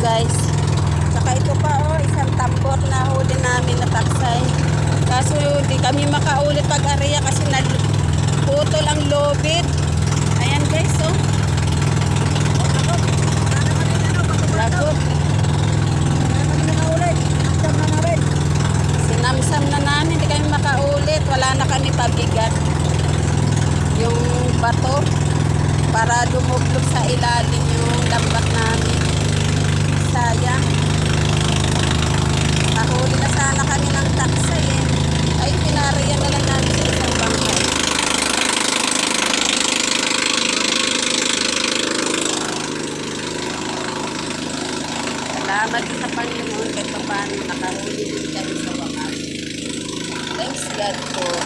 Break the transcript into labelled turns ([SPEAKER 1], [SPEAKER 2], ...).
[SPEAKER 1] guys. Saka ito pa oh isang tambor na huli namin na taksay kaso di kami makauli pag area kasi nalutol ang lobid ayan guys oh.
[SPEAKER 2] Lagot.
[SPEAKER 1] Sinamsam na namin di kami makaulit. Wala na kami pabigat. Yung bato para lumublog sa ilalim yung lamba. Salamat sa Panginoon kahit paano nakaroon kami sa wakas. Thanks God for